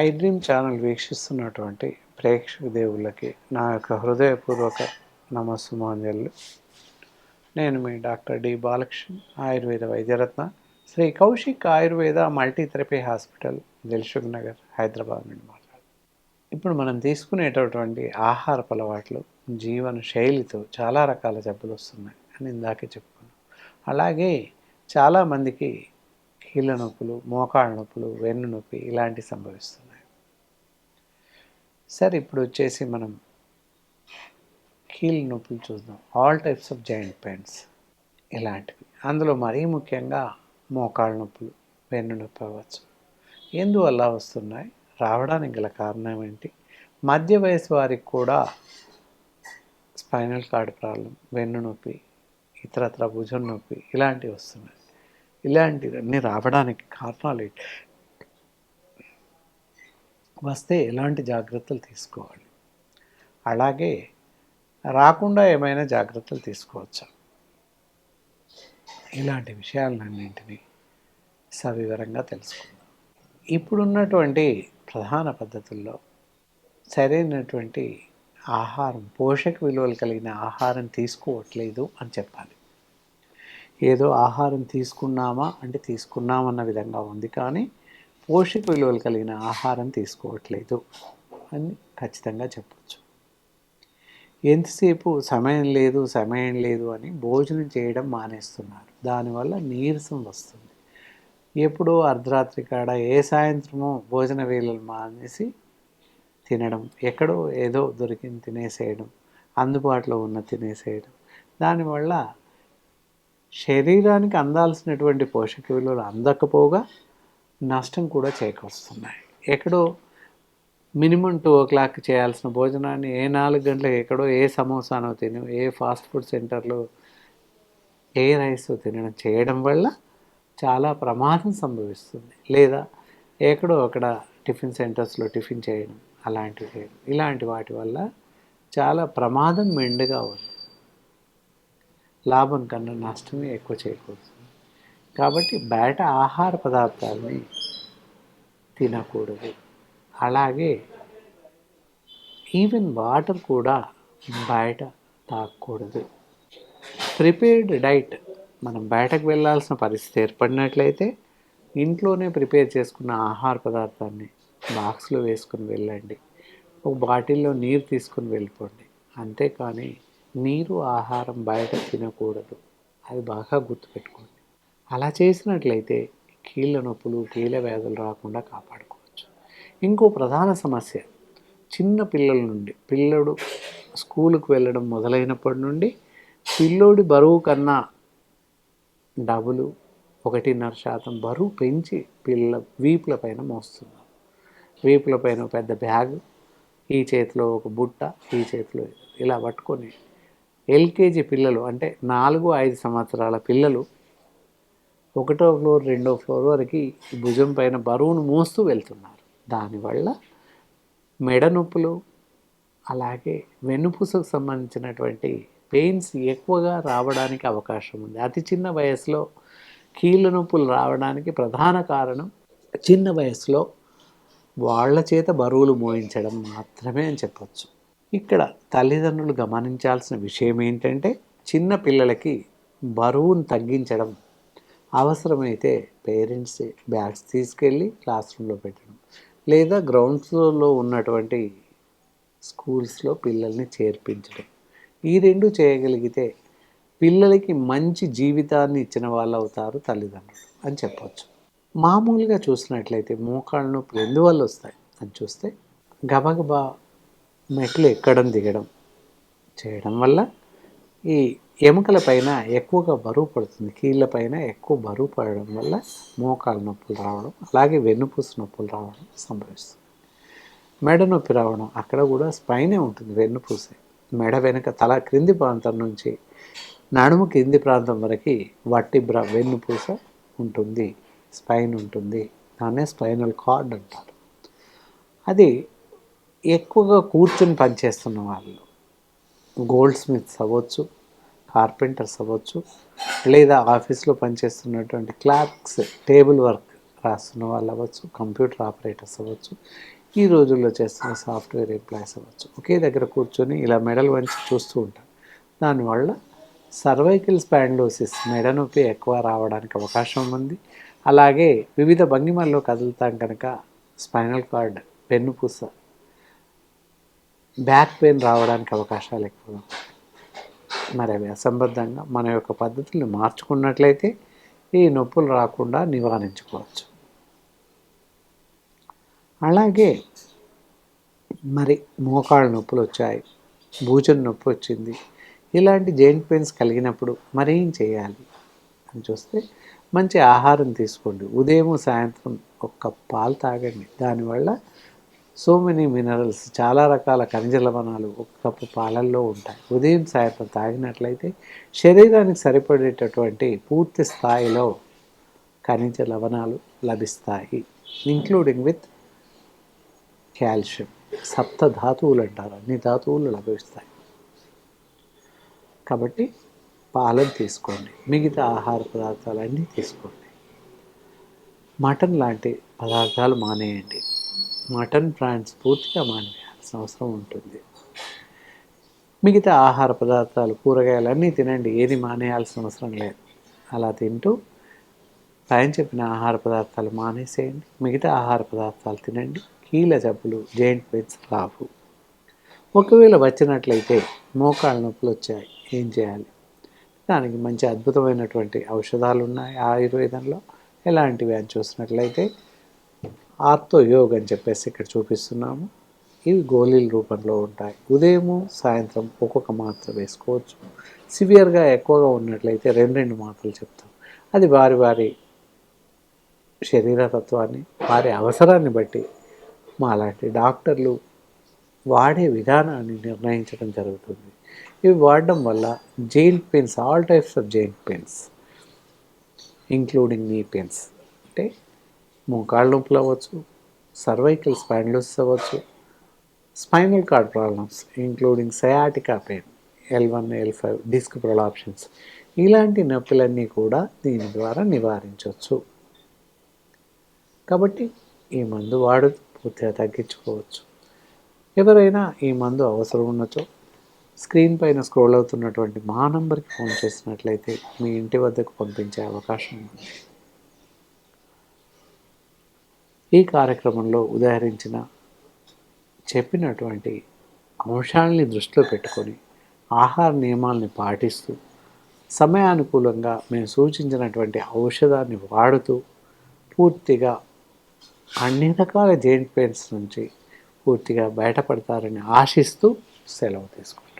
I dream channel వీక్షిస్తున్నటువంటి ప్రేక్షక దేవుళ్ళకి నా యొక్క హృదయపూర్వక నమస్సుమాంజలు. నేను మీ doctor D Balakrishna Ayurveda వైద్యరత్న Shri Kaushik Ayurveda multi therapy hospital Dilsukh Nagar Hyderabad నుండి మాట్లాడు ఇప్పుడు మనం తీసుకునేటటువంటి ఆహారపు అలవాట్లు జీవన శైలితో చాలా రకాల జబ్బులు వస్తున్నాయి అని ఇందాకే చెప్పుకున్నాం. అలాగే చాలామందికి కీళ్ళ నొప్పులు మోకాళ్ళ నొప్పులు వెన్ను నొప్పి ఇలాంటివి సంభవిస్తున్నాయి. సరే ఇప్పుడు వచ్చేసి మనం కీళ్ళ నొప్పులు చూద్దాం. All types of joint pains ఇలాంటివి. అందులో మరీ ముఖ్యంగా మోకాళ్ళ నొప్పులు వెన్ను నొప్పి అవ్వచ్చు. ఎందువల్ల వస్తున్నాయి? రావడానికి గల కారణం ఏంటి? మధ్య వయసు వారికి కూడా స్పైనల్ కార్డ్ ప్రాబ్లం వెన్ను నొప్పి ఇతరత్ర భుజం నొప్పి ఇలాంటివి వస్తున్నాయి. ఇలాంటివన్నీ రావడానికి కారణాలు ఏంటి? వస్తే ఎలాంటి జాగ్రత్తలు తీసుకోవాలి? అలాగే రాకుండా ఏమైనా జాగ్రత్తలు తీసుకోవచ్చా? ఇలాంటి విషయాలన్నింటినీ సవివరంగా తెలుసుకుందాం. ఇప్పుడున్నటువంటి ప్రధాన పద్ధతుల్లో సరైనటువంటి ఆహారం పోషక విలువలు కలిగిన ఆహారం తీసుకోవట్లేదు అని చెప్పాలి. ఏదో ఆహారం తీసుకున్నామా అంటే తీసుకున్నామన్న విధంగా ఉంది కానీ పోషక విలువలు కలిగిన ఆహారం తీసుకోవట్లేదు అని ఖచ్చితంగా చెప్పచ్చు. ఎంతసేపు సమయం లేదు సమయం లేదు అని భోజనం చేయడం మానేస్తున్నారు. దానివల్ల నీరసం వస్తుంది. ఎప్పుడో అర్ధరాత్రి కాడ ఏ సాయంత్రమో భోజన వేళలు మానేసి తినడం ఎక్కడో ఏదో దొరికింది తినేసేయడం అందుబాటులో ఉన్న తినేసేయడం. దానివల్ల శరీరానికి అందాల్సినటువంటి పోషక విలువలు అందకపోగా నష్టం కూడా చేకూరుస్తున్నాయి. ఎక్కడో మినిమం టూ ఓ క్లాక్ చేయాల్సిన భోజనాన్ని ఏ నాలుగు గంటలకు ఎక్కడో ఏ సమోసానో తిని ఏ ఫాస్ట్ ఫుడ్ సెంటర్లో ఏ రైస్ తినడం చేయడం వల్ల చాలా ప్రమాదం సంభవిస్తుంది. లేదా ఎక్కడో అక్కడ టిఫిన్ సెంటర్స్లో టిఫిన్ చేయడం అలాంటివి చేయడం. ఇలాంటి వాటి వల్ల చాలా ప్రమాదం మెండుగా ఉంది. లాభం కన్నా నష్టమే ఎక్కువ చేయకూడదు కాబట్టి బయట ఆహార పదార్థాలని తినకూడదు. అలాగే ఈవెన్ వాటర్ కూడా బయట తాగకూడదు ప్రిపేర్డ్ డైట్ మనం బయటకు వెళ్ళాల్సిన పరిస్థితి ఏర్పడినట్లయితే ఇంట్లోనే ప్రిపేర్ చేసుకున్న ఆహార పదార్థాన్ని బాక్స్లో వేసుకుని వెళ్ళండి. ఒక బాటిల్లో నీరు తీసుకుని వెళ్ళిపోండి. అంతేకాని నీరు ఆహారం బయట తినకూడదు. అది బాగా గుర్తుపెట్టుకోండి. అలా చేసినట్లయితే కీళ్ళ నొప్పులు కీళ్ళ వ్యాధులు రాకుండా కాపాడుకోవచ్చు. ఇంకో ప్రధాన సమస్య చిన్న పిల్లల నుండి పిల్లడు స్కూలుకు వెళ్ళడం మొదలైనప్పటి నుండి పిల్లోడి బరువు కన్నా డబులు ఒకటిన్నర శాతం బరువు పెంచి పిల్ల వీపుల పైన మోస్తున్నాం వీపుల పైన పెద్ద బ్యాగ్ ఈ చేతిలో ఒక బుట్ట ఈ చేతిలో ఇలా పట్టుకొని ఎల్కేజీ పిల్లలు అంటే నాలుగు ఐదు సంవత్సరాల పిల్లలు ఒకటో ఫ్లోర్ రెండో ఫ్లోర్ వరకు భుజం పైన బరువును మోస్తూ వెళ్తున్నారు. దానివల్ల మెడ నొప్పులు అలాగే వెన్నుపూసకు సంబంధించినటువంటి పెయిన్స్ ఎక్కువగా రావడానికి అవకాశం ఉంది. అతి చిన్న వయసులో కీళ్ళ నొప్పులు రావడానికి ప్రధాన కారణం చిన్న వయసులో వాళ్ళ చేత బరువులు మోయించడం మాత్రమే అని చెప్పచ్చు. ఇక్కడ తల్లిదండ్రులు గమనించాల్సిన విషయం ఏంటంటే చిన్న పిల్లలకి బరువును తగ్గించడం అవసరమైతే పేరెంట్స్ బ్యాగ్స్ తీసుకెళ్ళి క్లాస్ రూమ్లో పెట్టడం. లేదా గ్రౌండ్ ఫ్లోర్లో ఉన్నటువంటి స్కూల్స్లో పిల్లల్ని చేర్పించడం. ఈ రెండు చేయగలిగితే పిల్లలకి మంచి జీవితాన్ని ఇచ్చిన వాళ్ళు అవుతారు తల్లిదండ్రులు అని చెప్పవచ్చు మామూలుగా చూసినట్లయితే మోకాళ్ళ నొప్పులు ఎందువల్ల వస్తాయి అని చూస్తే గబగబా మెట్లు ఎక్కడం దిగడం చేయడం వల్ల ఈ ఎముకల పైన ఎక్కువగా బరువు పడుతుంది. కీళ్ళ పైన ఎక్కువ బరువు పడడం వల్ల మోకాళ్ళ నొప్పులు రావడం అలాగే వెన్నుపూస నొప్పులు రావడం సంభవిస్తుంది. మెడ నొప్పి రావడం అక్కడ కూడా స్పైనే ఉంటుంది వెన్నుపూసే. మెడ వెనుక తల క్రింది ప్రాంతం నుంచి నడుము కింది ప్రాంతం వరకు వట్టి బ్ర వెన్నుపూస ఉంటుంది. స్పైన్ ఉంటుంది. దాన్నే స్పైనల్ కార్డ్ అంటారు. అది ఎక్కువగా కూర్చొని పనిచేస్తున్న వాళ్ళు గోల్డ్ స్మిత్స్ అవ్వచ్చు కార్పెంటర్స్ అవ్వచ్చు లేదా ఆఫీస్లో పనిచేస్తున్నటువంటి క్లార్క్స్ టేబుల్ వర్క్ రాస్తున్న వాళ్ళు అవ్వచ్చు కంప్యూటర్ ఆపరేటర్స్ అవ్వచ్చు ఈ రోజుల్లో చేస్తున్న సాఫ్ట్వేర్ ఎంప్లాయీస్ అవ్వచ్చు. ఒకే దగ్గర కూర్చొని ఇలా మెడల్ వంచి చూస్తూ ఉంటారు. దానివల్ల సర్వైకల్ స్పాండోసిస్ మెడ నొప్పి ఎక్కువ రావడానికి అవకాశం ఉంది. అలాగే వివిధ భంగిమల్లో కదులుతాం కనుక స్పైనల్ కార్డ్ పెన్నుపూస బ్యాక్ పెయిన్ రావడానికి అవకాశాలు ఎక్కువ మరి అవి అసంబద్ధంగా మన యొక్క పద్ధతుల్ని మార్చుకున్నట్లయితే ఈ నొప్పులు రాకుండా నివారించుకోవచ్చు. అలాగే మరి మోకాళ్ళ నొప్పులు వచ్చాయి భూజన నొప్పి వచ్చింది ఇలాంటి జాయింట్ పెయిన్స్ కలిగినప్పుడు మరేం చేయాలి అని చూస్తే మంచి ఆహారం తీసుకోండి. ఉదయం సాయంత్రం ఒక్క పాలు తాగండి. దానివల్ల సో మెనీ మినరల్స్ చాలా రకాల ఖనిజ లవణాలు ఒక కప్పు పాలల్లో ఉంటాయి. ఉదయం సాయంత్రం తాగినట్లయితే శరీరానికి సరిపడేటటువంటి పూర్తి స్థాయిలో ఖనిజ లవణాలు లభిస్తాయి ఇంక్లూడింగ్ విత్ కాల్షియం సప్త ధాతువులు అంటారు అన్ని ధాతువులు లభిస్తాయి. కాబట్టి పాలను తీసుకోండి మిగతా ఆహార పదార్థాలన్నీ తీసుకోండి. మటన్ లాంటి పదార్థాలు మానేయండి. మటన్ ప్రాన్స్ పూర్తిగా మానేయాల్సిన అవసరం ఉంటుంది. మిగతా ఆహార పదార్థాలు కూరగాయలు అన్నీ తినండి ఏది మానేయాల్సిన అవసరం లేదు. అలా తింటూ పైన చెప్పిన ఆహార పదార్థాలు మానేసేయండి మిగతా ఆహార పదార్థాలు తినండి. కీళ్ళ జబ్బులు జాయింట్ పెయిన్స్ రావు. ఒకవేళ వచ్చినట్లయితే మోకాళ్ళ నొప్పులు వచ్చాయి ఏం చేయాలి? దానికి మంచి అద్భుతమైనటువంటి ఔషధాలు ఉన్నాయి ఆయుర్వేదంలో. ఎలాంటివి అని చూసినట్లయితే ఆర్తో యోగ్ అని చెప్పేసి ఇక్కడ చూపిస్తున్నాము. ఇవి గోళీల రూపంలో ఉంటాయి. ఉదయము సాయంత్రం ఒక్కొక్క మాత్ర వేసుకోవచ్చు. సివియర్గా ఎక్కువగా ఉన్నట్లయితే రెండు రెండు మాత్రలు చెప్తాం. అది వారి వారి శరీరతత్వాన్ని వారి అవసరాన్ని బట్టి మా లాంటి డాక్టర్లు వాడే విధానాన్ని నిర్ణయించడం జరుగుతుంది. ఇవి వాడడం వల్ల joint pains all types of joint pains including knee pains అంటే మోకాళ్ళ నొప్పులు అవ్వచ్చు సర్వైకల్ స్పైండ్లోసిస్ అవ్వచ్చు spinal cord problems including sciatica pain L one L five disc prolapsions ఇలాంటి నొప్పులన్నీ కూడా దీని ద్వారా నివారించవచ్చు. కాబట్టి ఈ మందు వాడు పూర్తిగా తగ్గించుకోవచ్చు. ఎవరైనా ఈ మందు అవసరం ఉన్నచో స్క్రీన్ పైన స్క్రోల్ అవుతున్నటువంటి మా నంబర్కి ఫోన్ చేసినట్లయితే మీ ఇంటి వద్దకు పంపించే అవకాశం ఉంది. ఈ కార్యక్రమంలో ఉదాహరించిన చెప్పినటువంటి అంశాలని దృష్టిలో పెట్టుకొని ఆహార నియమాల్ని పాటిస్తూ సమయానుకూలంగా మేము సూచించినటువంటి ఔషధాన్ని వాడుతూ పూర్తిగా అన్ని రకాల జెయింట్ పెయిన్స్ నుంచి పూర్తిగా బయటపడతారని ఆశిస్తూ సెలవు తీసుకుంటాం